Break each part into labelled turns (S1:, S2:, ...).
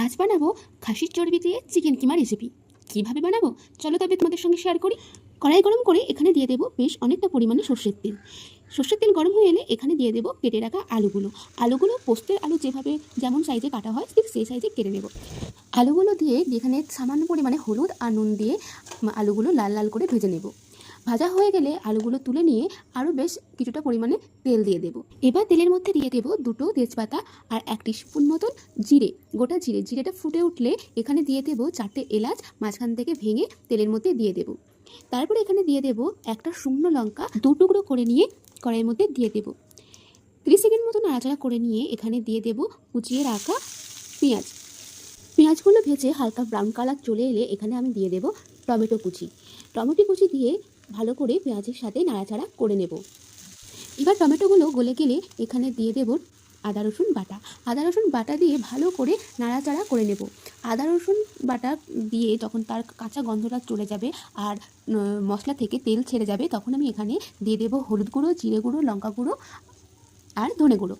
S1: আজ বানাবো খাসির চর্বি দিয়ে চিকেন কিমা রেসিপি কীভাবে বানাবো? চলো তবে তোমাদের সঙ্গে শেয়ার করি। কড়াই গরম করে এখানে দিয়ে দেবো বেশ অনেকটা পরিমাণে সর্ষের তেল। সর্ষের তেল গরম হয়ে এলে এখানে দিয়ে দেবো কেটে রাখা আলুগুলো। আলুগুলো পোস্তের আলু যেভাবে যেমন সাইজে কাটা হয়, ঠিক সেই সাইজে কেটে নেব। আলুগুলো দিয়ে এখানে সামান্য পরিমাণে হলুদ আর নুন দিয়ে আলুগুলো লাল লাল করে ভেজে নেব। ভাজা হয়ে গেলে আলুগুলো তুলে নিয়ে আরও বেশ কিছুটা পরিমাণে তেল দিয়ে দেবো। এবার তেলের মধ্যে দিয়ে দেবো দুটো তেজপাতা আর এক স্পুন মতন জিরে। গোটা জিরে, জিরেটা ফুটে উঠলে এখানে দিয়ে দেবো চারটে এলাচ, মাঝখান থেকে ভেঙে তেলের মধ্যে দিয়ে দেবো। তারপরে এখানে দিয়ে দেবো একটা শুকনো লঙ্কা, দু টুকরো করে নিয়ে কড়াইয়ের মধ্যে দিয়ে দেবো। তিরিশ সেকেন্ড মতো নাড়াচাড়া করে নিয়ে এখানে দিয়ে দেবো কুচিয়ে রাখা পেঁয়াজ। পেঁয়াজগুলো ভেজে হালকা ব্রাউন কালার চলে এলে এখানে আমি দিয়ে দেবো টমেটো কুচি। টমেটো কুচি দিয়ে ভালো করে পেঁয়াজের সাথে নাড়াচাড়া করে নেব। এবার টমেটোগুলো গলে গেলে এখানে দিয়ে দেব আদা, রসুন বাটা। আদা, রসুন বাটা দিয়ে ভালো করে নাড়াচাড়া করে নেব। আদা, রসুন বাটা দিয়ে যখন তার কাঁচা গন্ধটা চলে যাবে আর মশলা থেকে তেল ছেড়ে যাবে, তখন আমি এখানে দিয়ে দেবো হলুদ গুঁড়ো, জিরে গুঁড়ো, লঙ্কা গুঁড়ো আর ধনে গুঁড়ো।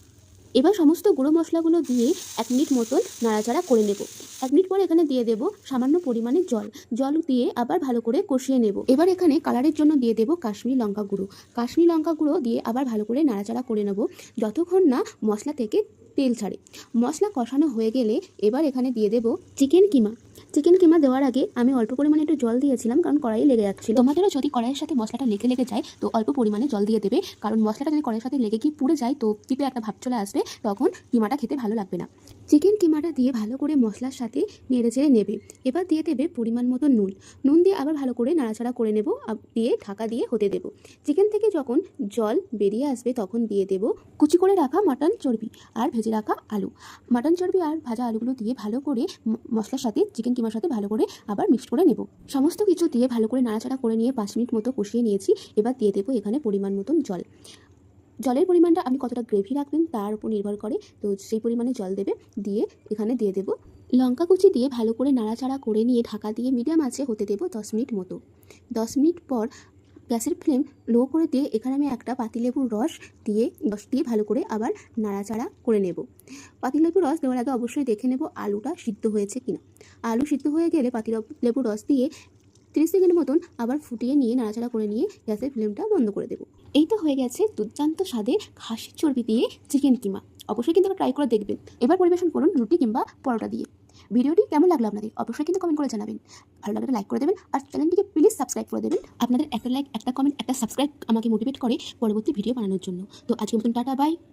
S1: এবার সমস্ত গুঁড়ো মশলাগুলো দিয়ে এক মিনিট মতন নাড়াচাড়া করে নেব। এক মিনিট পরে এখানে দিয়ে দেব সামান্য পরিমাণে জল। জল দিয়ে আবার ভালো করে কষিয়ে নেব। এবার এখানে কালারের জন্য দিয়ে দেব কাশ্মীর লঙ্কা গুঁড়ো। কাশ্মীর লঙ্কা গুঁড়ো দিয়ে আবার ভালো করে নাড়াচাড়া করে নেব। যতক্ষণ না মশলা থেকে তেল ছাড়ে। মশলা কষানো হয়ে গেলে এবার এখানে দিয়ে দেব চিকেন কিমা। চিকেন কিমা দেওয়ার আগে আমি অল্প পরিমাণে একটু জল দিয়েছিলাম, কারণ কড়াই লেগে যাচ্ছিল। তোমাদেরও যদি কড়াইয়ের সাথে মশলাটা লেগে লেগে যায়, তো অল্প পরিমাণে জল দিয়ে দেবে। কারণ মশলাটা যদি কড়াইয়ের সাথে লেগে গিয়ে পুড়ে যায়, তো টিপে একটা ভাব চলে আসবে, তখন কিমাটা খেতে ভালো লাগবে না। চিকেন কিমাটা দিয়ে ভালো করে মশলার সাথে নেড়ে চেড়ে নেবে। এবার দিয়ে দেবে পরিমাণ মতো নুন। নুন দিয়ে আবার ভালো করে নাড়াচাড়া করে নেব দিয়ে ঢাকা দিয়ে হতে দেব। চিকেন থেকে যখন জল বেরিয়ে আসবে তখন দিয়ে দেব কুচি করে রাখা মাটন চর্বি আর ভেজে রাখা আলু। মাটন চর্বি আর ভাজা আলুগুলো দিয়ে ভালো করে মশলার সাথে, চিকেন কিমার সাথে ভালো করে আবার মিক্সড করে নেব। সমস্ত কিছু দিয়ে ভালো করে নাড়াচাড়া করে নিয়ে পাঁচ মিনিট মতো কষিয়ে নিয়েছি। এবার দিয়ে দেবো এখানে পরিমাণ মতন জল। জলের পরিমাণটা আপনি কতটা গ্রেভি রাখবেন তার উপর নির্ভর করে। তো সেই পরিমাণে জল দেবে, দিয়ে এখানে দিয়ে দেবো লঙ্কা কুচি দিয়ে ভালো করে নাড়াচাড়া করে নিয়ে ঢাকা দিয়ে মিডিয়াম আঁচে হতে দেবো দশ মিনিট মতো। দশ মিনিট পর গ্যাসের ফ্লেম লো করে দিয়ে এখানে আমি একটা পাতিলেবুর রস দিয়ে রস দিয়ে ভালো করে আবার নাড়াচাড়া করে নেব। পাতিলেবুর রস দেওয়ার আগে অবশ্যই দেখে নেব আলুটা সিদ্ধ হয়েছে কিনা। আলু সিদ্ধ হয়ে গেলে পাতিলেবুর রস দিয়ে তিরিশ সেকেন্ড মতন আবার ফুটিয়ে নিয়ে নাড়াচাড়া করে নিয়ে গ্যাসের ফ্লেমটা বন্ধ করে দেবো। এই তো হয়ে গেছে দুর্দান্ত স্বাদের খাসির চর্বি দিয়ে চিকেন কিমা। অবশ্যই কিন্তু ট্রাই করে দেখবেন। এবার পরিবেশন করুন রুটি কিংবা পরোটা দিয়ে। ভিডিওটি কেমন লাগল আপনাদের? অবশ্যই কিন্তু কমেন্ট করে জানাবেন। ভালো লাগলে লাইক করে দেবেন আর চ্যানেলটিকে প্লিজ সাবস্ক্রাইব করে দেবেন। আপনাদের একটা লাইক একটা কমেন্ট একটা সাবস্ক্রাইব আমাকে মোটিভেট করে পরবর্তী ভিডিও বানানোর জন্য। তো আজকের মতন টাটা বাই